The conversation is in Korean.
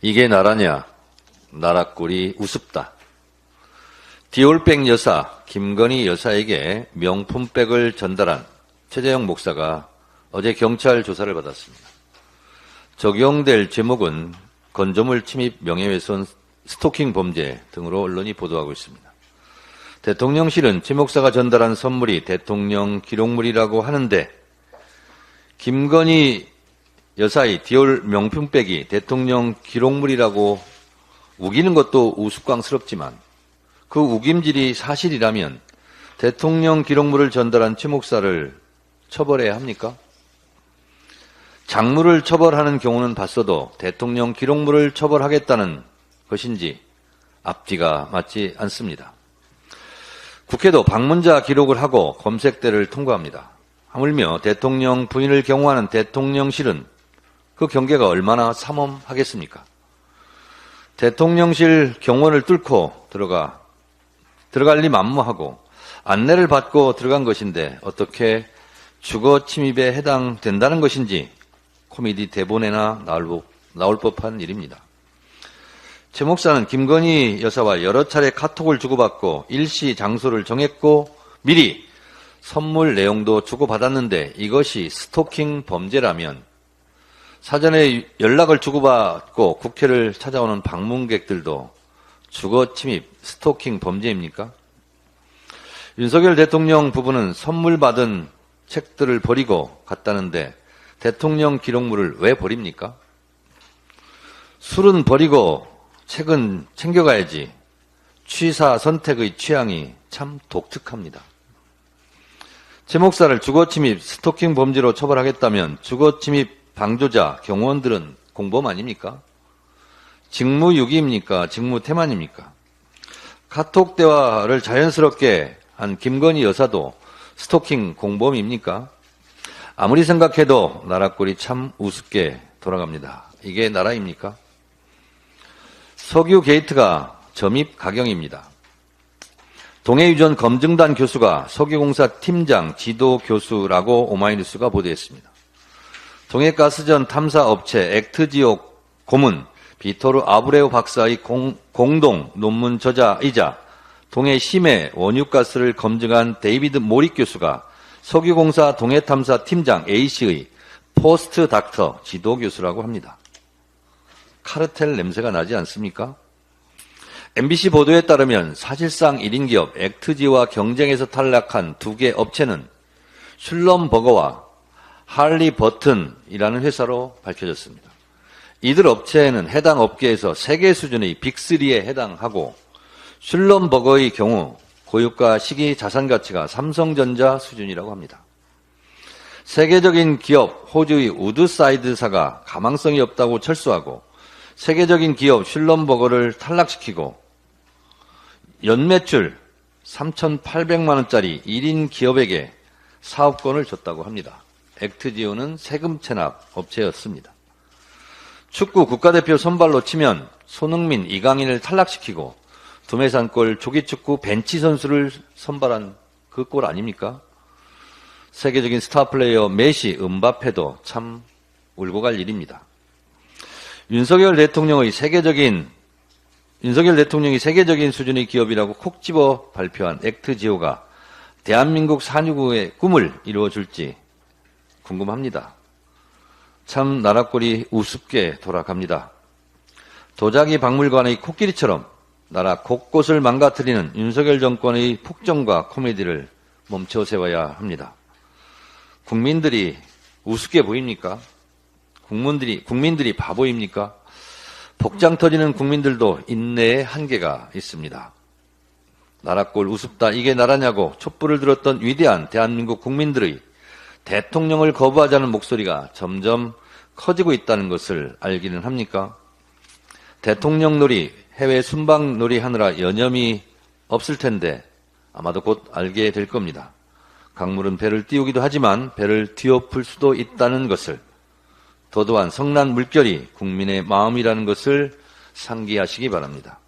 이게 나라냐? 나라꼴이 우습다. 디올백 여사 김건희 여사에게 명품백을 전달한 최재형 목사가 어제 경찰 조사를 받았습니다. 적용될 제목은 건조물 침입 명예훼손 스토킹 범죄 등으로 언론이 보도하고 있습니다. 대통령실은 최 목사가 전달한 선물이 대통령 기록물이라고 하는데 김건희 여사의 디올 명품백이 대통령 기록물이라고 우기는 것도 우스꽝스럽지만 그 우김질이 사실이라면 대통령 기록물을 전달한 최 목사를 처벌해야 합니까? 장물을 처벌하는 경우는 봤어도 대통령 기록물을 처벌하겠다는 것인지 앞뒤가 맞지 않습니다. 국회도 방문자 기록을 하고 검색대를 통과합니다. 하물며 대통령 부인을 경호하는 대통령실은 그 경계가 얼마나 삼엄하겠습니까? 대통령실 경호를 뚫고 들어가 들어갈 리 만무하고 안내를 받고 들어간 것인데 어떻게 주거 침입에 해당된다는 것인지 코미디 대본에나 나올, 나올 법한 일입니다. 최 목사는 김건희 여사와 여러 차례 카톡을 주고받고 일시 장소를 정했고 미리 선물 내용도 주고받았는데 이것이 스토킹 범죄라면 사전에 연락을 주고받고 국회를 찾아오는 방문객들도 주거 침입, 스토킹 범죄입니까? 윤석열 대통령 부부는 선물 받은 책들을 버리고 갔다는데 대통령 기록물을 왜 버립니까? 술은 버리고 책은 챙겨가야지. 취사 선택의 취향이 참 독특합니다. 최 목사를 주거침입, 스토킹 범죄로 처벌하겠다면 주거침입 방조자, 경호원들은 공범 아닙니까? 직무유기입니까? 직무태만입니까? 카톡 대화를 자연스럽게 한 김건희 여사도 스토킹 공범입니까? 아무리 생각해도 나라꼴이 참 우습게 돌아갑니다. 이게 나라입니까? 석유 게이트가 점입 가경입니다. 동해유전 검증단 교수가 석유공사 팀장 지도 교수라고 오마이뉴스가 보도했습니다. 동해가스전 탐사업체 액트지오 고문 비토르 아브레우 박사의 공, 공동 논문 저자이자 동해 심해 원유가스를 검증한 데이비드 모릭 교수가 석유공사 동해탐사 팀장 A씨의 포스트 닥터 지도 교수라고 합니다. 카르텔 냄새가 나지 않습니까? MBC 보도에 따르면 사실상 1인 기업 액트지와 경쟁에서 탈락한 두 개 업체는 슐럼버거와 할리 버튼이라는 회사로 밝혀졌습니다. 이들 업체는 해당 업계에서 세계 수준의 빅3에 해당하고 슐럼버거의 경우 고유가 시기 자산 가치가 삼성전자 수준이라고 합니다. 세계적인 기업 호주의 우드사이드사가 가망성이 없다고 철수하고 세계적인 기업 슐럼버거를 탈락시키고 연매출 3,800만 원짜리 1인 기업에게 사업권을 줬다고 합니다. 액트지오는 세금 체납 업체였습니다. 축구 국가대표 선발로 치면 손흥민, 이강인을 탈락시키고 두메산골 조기축구 벤치 선수를 선발한 그 골 아닙니까? 세계적인 스타 플레이어 메시, 은바페도 참 울고 갈 일입니다. 윤석열 대통령의 세계적인 윤석열 대통령이 세계적인 수준의 기업이라고 콕 집어 발표한 액트지오가 대한민국 산유국의 꿈을 이루어줄지 궁금합니다. 참 나라꼴이 우습게 돌아갑니다. 도자기 박물관의 코끼리처럼 나라 곳곳을 망가뜨리는 윤석열 정권의 폭정과 코미디를 멈춰 세워야 합니다. 국민들이 우습게 보입니까? 국민들이, 국민들이 바보입니까? 복장 터지는 국민들도 인내의 한계가 있습니다. 나라꼴 우습다 이게 나라냐고 촛불을 들었던 위대한 대한민국 국민들의 대통령을 거부하자는 목소리가 점점 커지고 있다는 것을 알기는 합니까? 대통령 놀이, 해외 순방 놀이 하느라 여념이 없을 텐데 아마도 곧 알게 될 겁니다. 강물은 배를 띄우기도 하지만 배를 뒤엎을 수도 있다는 것을 도도한 성난 물결이 국민의 마음이라는 것을 상기하시기 바랍니다.